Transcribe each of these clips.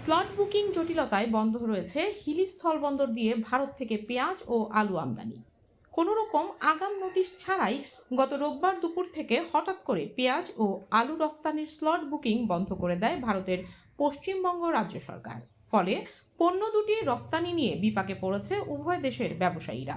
Slot booking জটিলতায় বন্ধ রয়েছে হিলি স্থলবন্দর দিয়ে ভারত থেকে পেঁয়াজ ও আলু আমদানি। কোনো রকম আগাম নোটিশ ছাড়াই গত রোববার দুপুর থেকে হঠাৎ করে পেঁয়াজ ও আলু রফতানির স্লট বুকিং বন্ধ করে দেয় ভারতের পশ্চিমবঙ্গ রাজ্য সরকার। ফলে পণ্য দুটি রফতানি নিয়ে বিপাকে পড়েছে উভয় দেশের ব্যবসায়ীরা।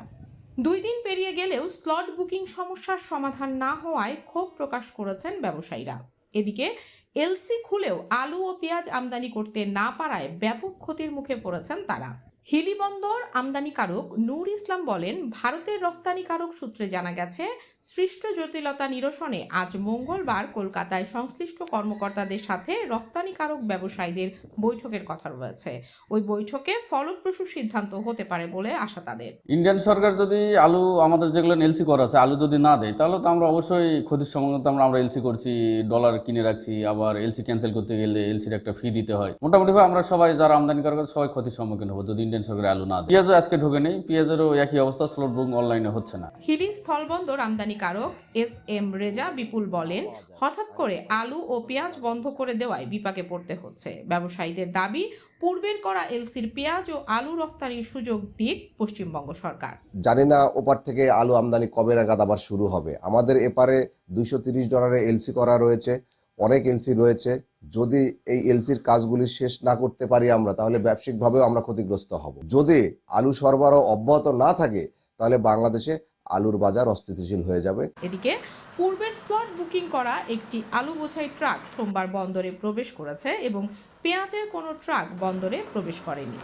দুই দিন পেরিয়ে গেলেও স্লট বুকিং সমস্যার সমাধান না হওয়ায় ক্ষোভ প্রকাশ করেছেন ব্যবসায়ীরা। এদিকে এলসি খুলেও আলু ও পেঁয়াজ আমদানি করতে না পারায় ব্যাপক ক্ষতির মুখে পড়েছেন তারা। হিলি বন্দর আমদানিকারক নূর ইসলাম বলেন, ভারতের রফতানিকারক সূত্রে জানা গেছে, সৃষ্ট জটিলতা নিরসনে আজ মঙ্গলবার কলকাতায় সংশ্লিষ্ট কর্মকর্তাদের সাথে রফতানিকারক ব্যবসায়ীদের বৈঠকের কথা রয়েছে। ওই বৈঠকে ফলপ্রসূ সিদ্ধান্ত হতে পারে বলে আশা তাদের। ইন্ডিয়ান সরকার যদি আলু, আমাদের যেগুলো এলসি করা আছে, আলু যদি না দেয়, তাহলে তো আমরা অবশ্যই ক্ষতির সম্মুখীন আমরা আমরা এলসি করছি ডলার কিনে রাখছি, আবার এলসি ক্যান্সেল করতে গেলে এলসির একটা ফি দিতে হয়। মোটামুটি আমরা সবাই, যারা আমদানি করার সবাই ক্ষতির সম্মুখীন হব। যদি ইন্ডিয়ান সরকার আলু না পেঁয়াজও আজকে ঢোকে নেই পেঁয়াজেরও একই অবস্থা স্লট বুকিং অনলাইনে হচ্ছে না। হিলি স্থলবন্দর আমদানিকারক এস এম রেজা বিপুল বলেন হঠাৎ করে আলু ও পেঁয়াজ বন্ধ করে দেওয়ায় বিপাকে পড়তে হচ্ছে। ব্যবসায়ীদের দাবি পূর্বের করা এলসির পেঁয়াজ ও আলু রফতানির সুযোগ দিক পশ্চিমবঙ্গ সরকার। জানি না ওপার থেকে আলু আমদানি কবে নাগাদ আবার শুরু হবে। আমাদের এপারে দুইশো তিরিশ ডলারে এলসি করা রয়েছে অনেক এলসি রয়েছে। যদি এই এলসির কাজগুলি শেষ না করতে পারি আমরা, তাহলে ব্যবসায়িকভাবেও আমরা ক্ষতিগ্রস্ত হব। যদি আলু সরবরাহ অব্যাহত না থাকে, তাহলে বাংলাদেশে আলুর বাজার অস্থিতিশীল হয়ে যাবে। এদিকে পূর্বের স্লট বুকিং করা একটি আলু বোঝাই ট্রাক সোমবার বন্দরে প্রবেশ করেছে এবং পেঁয়াজের কোনো ট্রাক বন্দরে প্রবেশ করেনি।